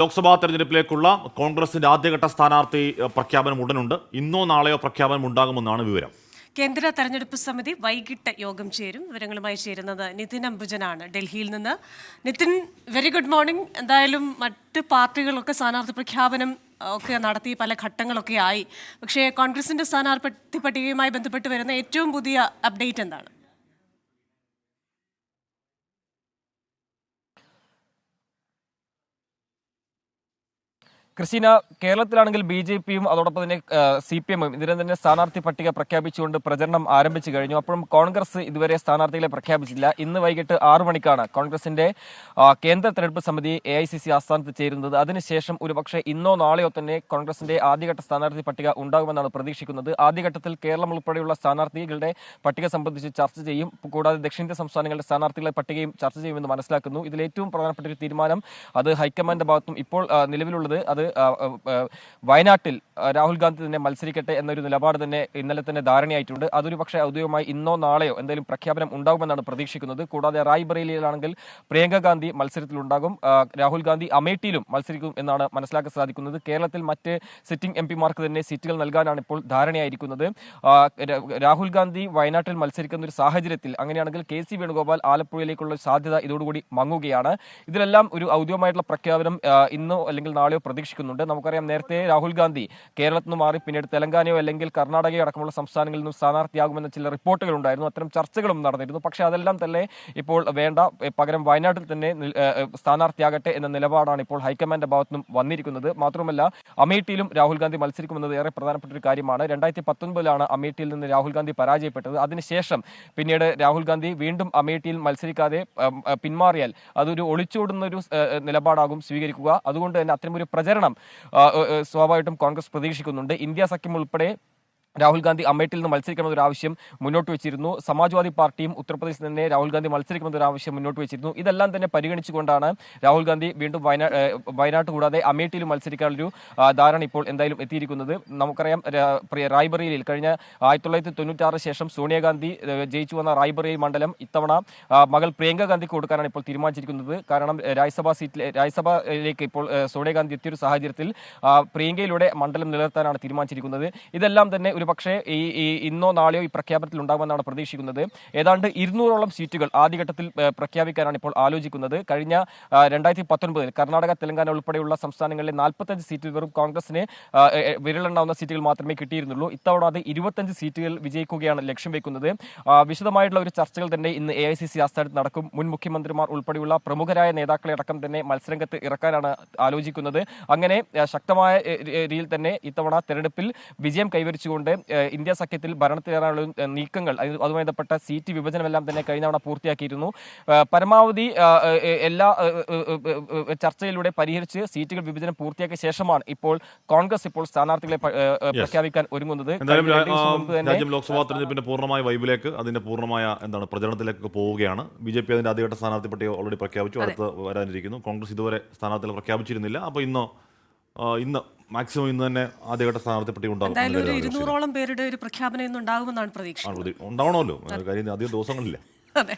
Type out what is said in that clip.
ലോക്സഭാ തെരഞ്ഞെടുപ്പിലേക്കുള്ള കോൺഗ്രസിന്റെ ആദ്യഘട്ട സ്ഥാനാർത്ഥി പ്രഖ്യാപനം ഉടനുണ്ട്. ഇന്നോ നാളെയോ പ്രഖ്യാപനം ഉണ്ടാകുമെന്നാണ് വിവരം. കേന്ദ്ര തെരഞ്ഞെടുപ്പ് സമിതി വൈകിട്ട് യോഗം ചേരും. വിവരങ്ങളുമായി ചേരുന്നത് നിതിൻ അംബുജനാണ്. ഡൽഹിയിൽ നിന്ന്. നിതിൻ വെരി ഗുഡ് മോർണിംഗ് എന്തായാലും മറ്റ് പാർട്ടികളൊക്കെ സ്ഥാനാർത്ഥി പ്രഖ്യാപനം ഒക്കെ നടത്തി പല ഘട്ടങ്ങളൊക്കെ ആയി. പക്ഷേ കോൺഗ്രസിന്റെ സ്ഥാനാർത്ഥി പട്ടികയുമായി ബന്ധപ്പെട്ട് വരുന്ന ഏറ്റവും പുതിയ അപ്ഡേറ്റ് എന്താണ്? ക്രിസ്റ്റീന കേരളത്തിലാണെങ്കിൽ ബി ജെ പിയും അതോടൊപ്പം തന്നെ സി പി എമ്മും ഇതിനെ തന്നെ സ്ഥാനാർത്ഥി പട്ടിക പ്രഖ്യാപിച്ചുകൊണ്ട് പ്രചരണം ആരംഭിച്ചു കഴിഞ്ഞു. അപ്പോഴും കോൺഗ്രസ് ഇതുവരെ സ്ഥാനാർത്ഥികളെ പ്രഖ്യാപിച്ചില്ല. ഇന്ന് വൈകിട്ട് ആറു മണിക്കാണ് കോൺഗ്രസിന്റെ കേന്ദ്ര തെരഞ്ഞെടുപ്പ് സമിതി എ ഐ സി സി ആസ്ഥാനത്ത് ചേരുന്നത്. അതിനുശേഷം ഒരുപക്ഷെ ഇന്നോ നാളെയോ തന്നെ കോൺഗ്രസിന്റെ ആദ്യഘട്ട സ്ഥാനാർത്ഥി പട്ടിക ഉണ്ടാകുമെന്നാണ് പ്രതീക്ഷിക്കുന്നത്. ആദ്യഘട്ടത്തിൽ കേരളം ഉൾപ്പെടെയുള്ള സ്ഥാനാർത്ഥികളുടെ പട്ടിക സംബന്ധിച്ച് ചർച്ച ചെയ്യും. കൂടാതെ ദക്ഷിണേന്ത്യ സംസ്ഥാനങ്ങളുടെ സ്ഥാനാർത്ഥികളെ പട്ടികയും ചർച്ച ചെയ്യുമെന്ന് മനസ്സിലാക്കുന്നു. ഇതിൽ ഏറ്റവും പ്രധാനപ്പെട്ട ഒരു തീരുമാനം അത് ഹൈക്കമാൻഡിന്റെ ഭാഗത്തും ഇപ്പോൾ നിലവിലുള്ളത് അത് വയനാട്ടിൽ രാഹുൽ ഗാന്ധി തന്നെ മത്സരിക്കട്ടെ എന്നൊരു നിലപാട് തന്നെ ഇന്നലെ തന്നെ ധാരണയായിട്ടുണ്ട്. അതൊരു പക്ഷേ ഔദ്യോഗികമായി ഇന്നോ നാളെയോ എന്തെങ്കിലും പ്രഖ്യാപനം ഉണ്ടാകുമെന്നാണ് പ്രതീക്ഷിക്കുന്നത്. കൂടാതെ റായ്ബറേലിയിലാണെങ്കിൽ പ്രിയങ്ക ഗാന്ധി മത്സരത്തിലുണ്ടാകും. രാഹുൽ ഗാന്ധി അമേഠിയിലും മത്സരിക്കും എന്നാണ് മനസ്സിലാക്കാൻ സാധിക്കുന്നത്. കേരളത്തിൽ മറ്റ് സിറ്റിംഗ് എം പിമാർക്ക് തന്നെ സീറ്റുകൾ നൽകാനാണ് ഇപ്പോൾ ധാരണയായിരിക്കുന്നത്. രാഹുൽ ഗാന്ധി വയനാട്ടിൽ മത്സരിക്കുന്ന ഒരു സാഹചര്യത്തിൽ അങ്ങനെയാണെങ്കിൽ കെ സി വേണുഗോപാൽ ആലപ്പുഴയിലേക്കുള്ള സാധ്യത ഇതോടുകൂടി മങ്ങുകയാണ്. ഇതിലെല്ലാം ഒരു ഔദ്യോഗികമായിട്ടുള്ള പ്രഖ്യാപനം ഇന്നോ അല്ലെങ്കിൽ നാളെയോ പ്രതീക്ഷിക്കുന്നുണ്ട് നമുക്കറിയാം നേരത്തെ രാഹുൽ ഗാന്ധി കേരളത്തിൽ നിന്ന് മാറി പിന്നീട് തെലങ്കാനയോ അല്ലെങ്കിൽ കർണാടകയോ അടക്കമുള്ള സംസ്ഥാനങ്ങളിൽ നിന്നും സ്ഥാനാർത്ഥിയാകുമെന്ന ചില റിപ്പോർട്ടുകൾ ഉണ്ടായിരുന്നു. അത്തരം ചർച്ചകളും നടന്നിരുന്നു. പക്ഷേ അതെല്ലാം തന്നെ ഇപ്പോൾ വേണ്ട പകരം വയനാട്ടിൽ തന്നെ സ്ഥാനാർത്ഥിയാകട്ടെ എന്ന നിലപാടാണ് ഇപ്പോൾ ഹൈക്കമാൻഡിന്റെ ഭാഗത്തു നിന്നും വന്നിരിക്കുന്നത്. മാത്രമല്ല അമേഠിയിലും രാഹുൽ ഗാന്ധി മത്സരിക്കുമെന്നത് ഏറെ പ്രധാനപ്പെട്ട ഒരു കാര്യമാണ്. രണ്ടായിരത്തി പത്തൊൻപതിലാണ് അമേഠിയിൽ നിന്ന് രാഹുൽ ഗാന്ധി പരാജയപ്പെട്ടത്. അതിനുശേഷം പിന്നീട് രാഹുൽ ഗാന്ധി വീണ്ടും അമേഠിയിൽ മത്സരിക്കാതെ പിന്മാറിയാൽ അതൊരു ഒളിച്ചോടുന്ന ഒരു നിലപാടാകും സ്വീകരിക്കുക. അതുകൊണ്ട് തന്നെ അത്തരമൊരു പ്രചരണം ഏ, സ്വാഭാവികമായിട്ടും കോൺഗ്രസ് പ്രതീക്ഷിക്കുന്നുണ്ട്. ഇന്ത്യ സഖ്യം ഉൾപ്പെടെ രാഹുൽ ഗാന്ധി അമേഠിയിൽ നിന്ന് മത്സരിക്കണമെന്നൊരു ആവശ്യം മുന്നോട്ട് വെച്ചിരുന്നു. സമാജ്വാദി പാർട്ടിയും ഉത്തർപ്രദേശിൽ തന്നെ രാഹുൽ ഗാന്ധി മത്സരിക്കണമെന്നൊരു ആവശ്യം മുന്നോട്ട് വെച്ചിരുന്നു. ഇതെല്ലാം തന്നെ പരിഗണിച്ചുകൊണ്ടാണ് രാഹുൽ ഗാന്ധി വീണ്ടും വയനാട് വയനാട്ട് കൂടാതെ അമേഠിയിൽ മത്സരിക്കാനൊരു ധാരണ ഇപ്പോൾ എന്തായാലും എത്തിയിരിക്കുന്നത്. നമുക്കറിയാം റായ്ബറിയിൽ കഴിഞ്ഞ ആയിരത്തി തൊള്ളായിരത്തി തൊണ്ണൂറ്റാറ് ശേഷം സോണിയാഗാന്ധി ജയിച്ചു വന്ന റായ്ബറേലി മണ്ഡലം ഇത്തവണ മകൾ പ്രിയങ്ക ഗാന്ധിക്ക് കൊടുക്കാനാണ് ഇപ്പോൾ തീരുമാനിച്ചിരിക്കുന്നത്. കാരണം രാജ്യസഭാ സീറ്റിലെ രാജ്യസഭയിലേക്ക് ഇപ്പോൾ സോണിയാഗാന്ധി എത്തിയൊരു സാഹചര്യത്തിൽ പ്രിയങ്കയിലൂടെ മണ്ഡലം നിലനിർത്താനാണ് തീരുമാനിച്ചിരിക്കുന്നത്. ഇതെല്ലാം തന്നെ ഒരു പക്ഷേ ഈ ഇന്നോ നാളെയോ ഈ പ്രഖ്യാപനത്തിൽ ഉണ്ടാകുമെന്നാണ് പ്രതീക്ഷിക്കുന്നത്. ഏതാണ്ട് ഇരുന്നൂറോളം സീറ്റുകൾ ആദ്യഘട്ടത്തിൽ പ്രഖ്യാപിക്കാനാണ് ഇപ്പോൾ ആലോചിക്കുന്നത്. കഴിഞ്ഞ രണ്ടായിരത്തി പത്തൊൻപതിൽ കർണാടക തെലങ്കാന ഉൾപ്പെടെയുള്ള സംസ്ഥാനങ്ങളിലെ നാൽപ്പത്തഞ്ച് സീറ്റുകൾ വെറും കോൺഗ്രസിന് വിരലെണ്ണാവുന്ന സീറ്റുകൾ മാത്രമേ കിട്ടിയിരുന്നുള്ളൂ. ഇത്തവണ അത് ഇരുപത്തഞ്ച് സീറ്റുകൾ വിജയിക്കുകയാണ് ലക്ഷ്യം വെക്കുന്നത്. വിശദമായിട്ടുള്ള ഒരു ചർച്ചകൾ തന്നെ ഇന്ന് എ ഐ സി സി ആസ്ഥാനത്ത് നടക്കും. മുൻ മുഖ്യമന്ത്രിമാർ ഉൾപ്പെടെയുള്ള പ്രമുഖരായ നേതാക്കളെ അടക്കം തന്നെ മത്സരംഗത്ത് ഇറക്കാനാണ് ആലോചിക്കുന്നത്. അങ്ങനെ ശക്തമായ രീതിയിൽ തന്നെ ഇത്തവണ തെരഞ്ഞെടുപ്പിൽ വിജയം കൈവരിച്ചുകൊണ്ട് ഏ, ഇന്ത്യ സഖ്യത്തിൽ ഭരണത്തിലേറാനുള്ള നീക്കങ്ങൾ അതുമായി ബന്ധപ്പെട്ട സീറ്റ് വിഭജനമെല്ലാം തന്നെ കഴിഞ്ഞ തവണ പൂർത്തിയാക്കിയിരുന്നു. പരമാവധി എല്ലാ ചർച്ചയിലൂടെ പരിഹരിച്ച് സീറ്റുകൾ വിഭജനം പൂർത്തിയാക്കിയ ശേഷമാണ് ഇപ്പോൾ കോൺഗ്രസ് ഇപ്പോൾ സ്ഥാനാർത്ഥികളെ പ്രഖ്യാപിക്കാൻ ഒരുങ്ങുന്നത്. ലോക്സഭാ തെരഞ്ഞെടുപ്പിന്റെ പൂർണമായ വൈബിലേക്ക് അതിന്റെ പൂർണമായ എന്താണ് പ്രചരണത്തിലേക്ക് പോവുകയാണ്. ബി ജെ പി അതിന്റെ ആദ്യഘട്ട സ്ഥാനാർത്ഥി പട്ടിക ഓൾറെഡി പ്രഖ്യാപിച്ചു അടുത്ത് വരാനിരിക്കുന്നു. കോൺഗ്രസ് ഇതുവരെ സ്ഥാനാർത്ഥികളെ പ്രഖ്യാപിച്ചിരുന്നില്ല. അപ്പോൾ ഇന്ന് ഇന്ന് മാക്സിമം ഇന്ന് തന്നെ ആദ്യഘട്ട സ്ഥാനാർത്ഥി പട്ടിക ഉണ്ടാകും എന്തായാലും ഒരു എന്നൊരു ഇരുന്നൂറോളം പേരുടെ ഒരു പ്രഖ്യാപനം ഇന്ന് ഉണ്ടാകുമെന്നാണ് പ്രതീക്ഷ ഉണ്ടാവണമല്ലോ. കാര്യം അധികം ദിവസങ്ങളില്ല. അതെ.